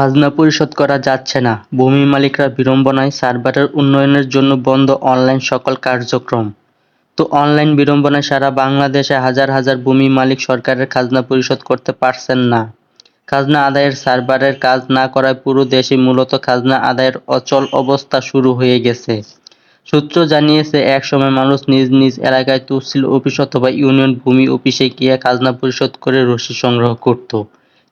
খাজনা পরিশোধ করা যাচ্ছে না। ভূমি মালিকরা বিড়ম্বনায় সার্ভারের উন্নয়নের জন্য বন্ধ অনলাইন সকল কার্যক্রম। তো অনলাইন বিড়ম্বনায় সারা বাংলাদেশে হাজার হাজার ভূমি মালিক সরকারের খাজনা পরিশোধ করতে পারছেন না। খাজনা আদায়ের সার্ভারের কাজ না করায় পুরো দেশে মূলত খাজনা আদায়ের অচল অবস্থা শুরু হয়ে গেছে। সূত্র জানিয়েছে, একসময় মানুষ নিজ নিজ এলাকায় তহসিল অফিস অথবা ইউনিয়ন ভূমি অফিসে গিয়ে খাজনা পরিশোধ করে রসিদ সংগ্রহ করত।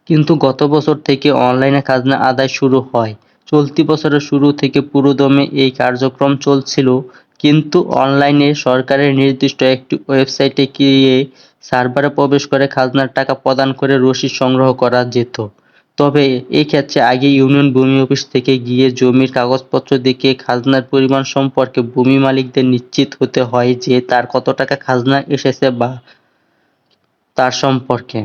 কিন্তু গত বছর থেকে অনলাইনে খাজনা আদায় শুরু হয়। চলতি বছরের শুরু থেকে পুরোদমে এই কার্যক্রম চলছিল, কিন্তু অনলাইনে সরকারের নির্দিষ্ট একটি ওয়েবসাইটে গিয়ে সার্ভারে প্রবেশ করে খাজনার টাকা প্রদান করে রসিদ সংগ্রহ করা যেত। তবে এই ক্ষেত্রে আগে ইউনিয়ন ভূমি অফিস থেকে গিয়ে জমির কাগজপত্র দেখে খাজনার পরিমাণ সম্পর্কে ভূমি মালিকদের নিশ্চিত হতে হয় যে তার কত টাকা খাজনা এসেছে বা তার সম্পর্কে।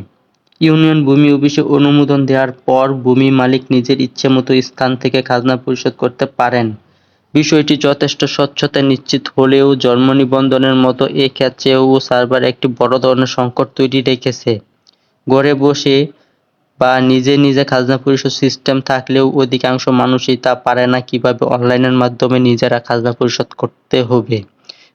ইউনিয়ন ভূমি অফিসে অনুমোদন দেওয়ার পর ভূমি মালিক নিজের ইচ্ছেমতো স্থান থেকে খাজনা পরিশোধ করতে পারেন। বিষয়টি যথেষ্ট স্বচ্ছতা নিশ্চিত হলেও জন্ম নিবন্ধনের মতো এ ক্ষেত্রেও সার্ভার একটি বড় ধরনের সংকট তৈরি রেখেছে। ঘরে বসে বা নিজে নিজে খাজনা পরিশোধ সিস্টেম থাকলেও অধিকাংশ মানুষই তা পারে না। কীভাবে? অনলাইনের মাধ্যমে নিজেরা খাজনা পরিশোধ করতে হবে।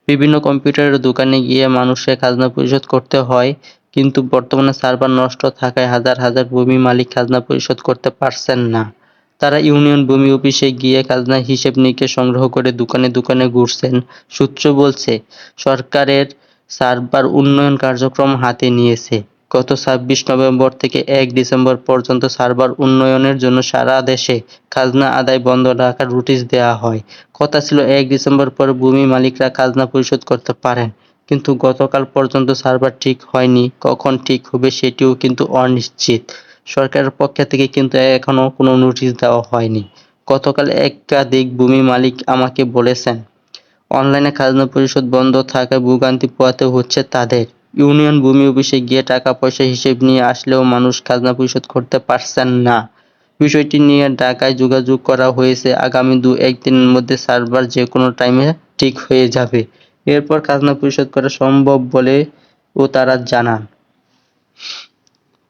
বিভিন্ন কম্পিউটারের দোকানে গিয়ে মানুষের খাজনা পরিশোধ করতে হয়। কিন্তু বর্তমানে সার্ভার নষ্ট থাকায় হাজার হাজার ভূমি মালিক খাজনা পরিশোধ করতে পারছেন না। তারা ইউনিয়ন ভূমি অফিসে গিয়ে খাজনা হিসেব নিকেশ সংগ্রহ করে দোকানে দোকানে ঘুরছেন, সূত্র বলছে। সরকারের সার্ভার উন্নয়ন কার্যক্রম হাতে নিয়েছে। গত ছাব্বিশ নভেম্বর থেকে এক ডিসেম্বর পর্যন্ত সার্ভার উন্নয়নের জন্য সারা দেশে খাজনা আদায় বন্ধ রাখার নোটিশ দেওয়া হয়। কথা ছিল, এক ডিসেম্বর পর ভূমি মালিকরা খাজনা পরিশোধ করতে পারেন। কিন্তু গতকাল পর্যন্ত সার্ভার ঠিক হয়নি। কখন ঠিক হবে সেটিও কিন্তু অনিশ্চিত। সরকারের পক্ষ থেকে কিন্তু এখনও কোনো নোটিশ দেওয়া হয়নি। গতকাল একাধিক ভূমি মালিক আমাকে বলেছেন, অনলাইনে খাজনা পরিশোধ বন্ধ থাকায় ভোগান্তি পোহাতে হচ্ছে তাদের। ইউনিয়ন ভূমি অফিসে গিয়ে টাকা পয়সা হিসেব নিয়ে আসলেও মানুষ খাজনা পরিশোধ করতে পারছেন না। বিষয়টি নিয়ে ঢাকায় যোগাযোগ করা হয়েছে। আগামী দু একদিনের মধ্যে সার্ভার যে কোনো টাইমে ঠিক হয়ে যাবে। এরপর খাজনা পরিশোধ করা সম্ভব বলে ও তারা জানান।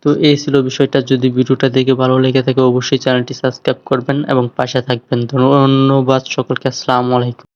তো এই ছিল বিষয়টা। যদি ভিডিওটা দেখে ভালো লেগে থাকে, অবশ্যই চ্যানেলটি সাবস্ক্রাইব করবেন এবং পাশে থাকবেন। ধন্যবাদ সকলকে। আসসালামু আলাইকুম।